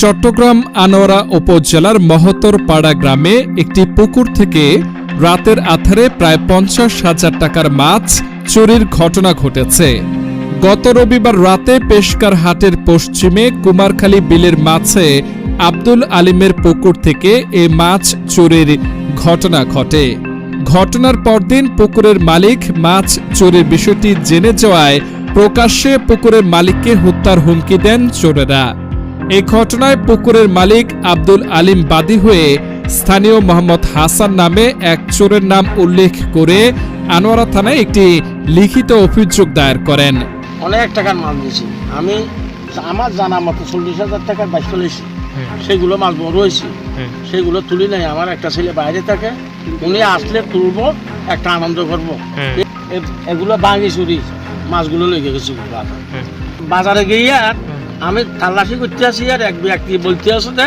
চট্টগ্রাম, আনোয়ারা উপজেলার মহতর পাড়া গ্রামে একটি পুকুর থেকে রাতের আধারে প্রায় পঞ্চাশ হাজার টাকার মাছ চুরির ঘটনা ঘটেছে। গত রবিবার রাতে পেশকার হাটের পশ্চিমে কুমারখালী বিলের মাছে আব্দুল আলিমের পুকুর থেকে এ মাছ চুরির ঘটনা ঘটে। ঘটনার পরদিন পুকুরের মালিক মাছ চুরির বিষয়টি জেনে যাওয়ায় প্রকাশ্যে পুকুরের মালিককে হত্যার হুমকি দেন চোরেরা। এই ঘটনায় পুকুরের মালিক আব্দুল আলিম বাদী হয়ে স্থানীয় মোহাম্মদ হাসান নামে এক চোরের নাম উল্লেখ করে আনোয়ারা থানায় একটি লিখিত অভিযোগ দায়ের করেন। অনেক টাকার মাছ দিয়েছি আমি আমার জানা মতো চল্লিশ হাজার টাকার বাইক চলেছি। সেগুলো মাছ বড় হয়েছে। সেগুলো তুলি নাই। আমার একটা ছেলে বাইরে থাকে। উনি আসলে তুলবো একটা আনন্দ করব। এ- এ- এগুলো বাঙি চুরি মাছগুলো লেগে গেছে বাজারে। বাজারে গিয়ে আর আমি তাল্লাশি করতে আসি আর এক ব্যক্তি বলতে আছে যে,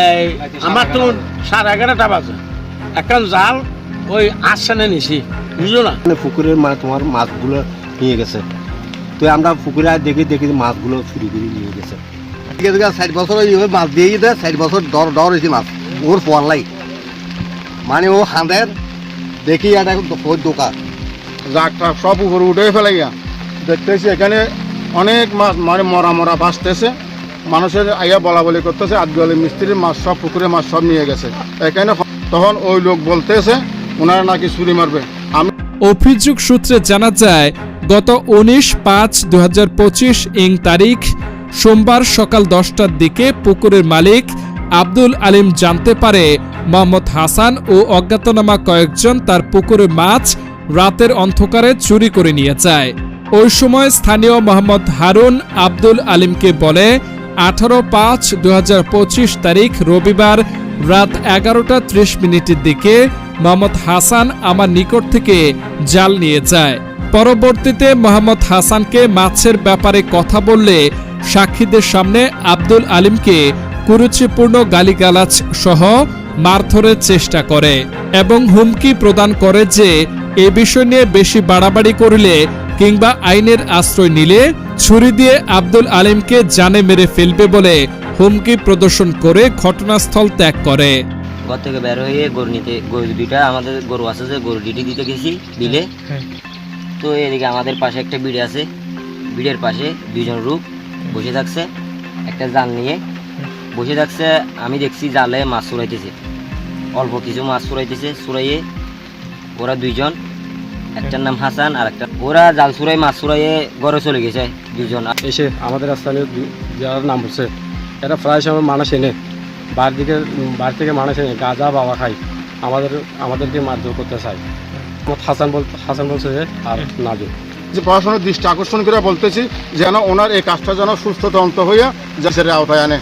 এই আমার তো সাড়ে এগারোটা বাজে। একটা জাল ওই আসছে নিছি। বুঝলো না? পুকুরের মানে তোমার মাছগুলো নিয়ে গেছে। তো আমরা পুকুরে দেখি দেখি মাছগুলো চুরি করে নিয়ে গেছে। ষাট বছর এইভাবে মাছ দিয়ে দেয় ষাট বছর ডর ডর হয়েছে মাছ। ওর পড়লাই মানে ও হাঁদের দেখি একটা দোকান। টাক সব উপরে উঠে ফেলে গিয়া। দেখতেছি এখানে অনেক মাছ মানে মরা মরা ভাসতেছে মানুষের আইয়া বলা বলি করতেছে আদগালি মিস্ত্রির মাছ সব পুকুরে মাছ সব নিয়ে গেছে। এখানে তখন ওই লোক বলতেছে ওনারা নাকি চুরি মারবে। আমি অভিযোগ সূত্রে জানা যায়, গত উনিশ পাঁচ দু ইং তারিখ সোমবার সকাল দশটার দিকে পুকুরের মালিক আব্দুল আলিম জানতে পারে, মোহাম্মদ হাসান ও অজ্ঞাতনামা কয়েকজন তার পুকুরের মাছ রাতের অন্ধকারে চুরি করে নিয়ে যায়। ওই সময় স্থানীয় মোহাম্মদ হারুন আব্দুল আলিমকে বলে, আঠারো পাঁচ দু তারিখ রবিবার রাত এগারোটা ত্রিশ মিনিটের দিকে মোহাম্মদ হাসান আমার নিকট থেকে জাল নিয়ে যায়। পরবর্তীতে মোহাম্মদ হাসানকে মাছের ব্যাপারে কথা বললে সাক্ষীদের সামনে আব্দুল আলিমকে কুরুচিপূর্ণ গালিগালাজ সহ মারধরের চেষ্টা করে এবং হুমকি প্রদান করে যে, এ বিষয় নিয়ে বেশি বাড়াবাড়ি করলে কিংবা আইনের আশ্রয় নিলে ছুরি দিয়ে আব্দুল আলিমকে জানে মেরে ফেলবে বলে হুমকি প্রদর্শন করে ঘটনাস্থল ত্যাগ করে। ঘর থেকে বের হয়ে গরু নিতে গরু দুইটা আমাদের গরু আছে যে গরু ডিটি দিতে গেছি বিলে তো এদিকে আমাদের পাশে একটা বিড়ে আছে। বিড়ের পাশে দুইজন রূপ বসে থাকছে একটা জাল নিয়ে। বসে থাকছে আমি দেখছি জালে মাছ চুরাইতেছে অল্প কিছু মাছ চুরাইতেছে চুরাইয়ে ওরা দুইজন একটার নাম হাসান আর একটা। ওরা জাল চুরাই মাছ চুরাইয়ে ঘরে চলে গেছে দুইজন। এসে আমাদের স্থানীয় দু- যারা নাম বলছে এরা প্রায় সময় মানুষ এনে বাইরে দিকে বাইরে থেকে মানুষ এনে গাঁজা বাবা খাই আমাদের আমাদেরকে মারধর করতে চায়। হাসান বল হাসান বলছে যে আর না দিন যে পড়াশোনার দৃষ্টি আকর্ষণ করে বলতেছি যেন ওনার এই কাজটা যেন সুস্থ তন্ত হইয়া যাদের আওতায় আনে।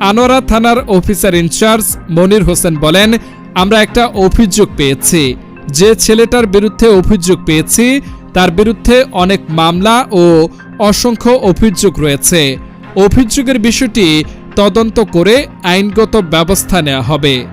আনোয়ারা থানার অফিসার ইনচার্জ মনির হোসেন বলেন আমরা একটা অভিযোগ পেয়েছি। যে ছেলেটার বিরুদ্ধে অভিযোগ পেয়েছি, তার বিরুদ্ধে অনেক মামলা ও অসংখ্য অভিযোগ রয়েছে। অভিযোগের বিষয়টি তদন্ত করে আইনগত ব্যবস্থা নেওয়া হবে।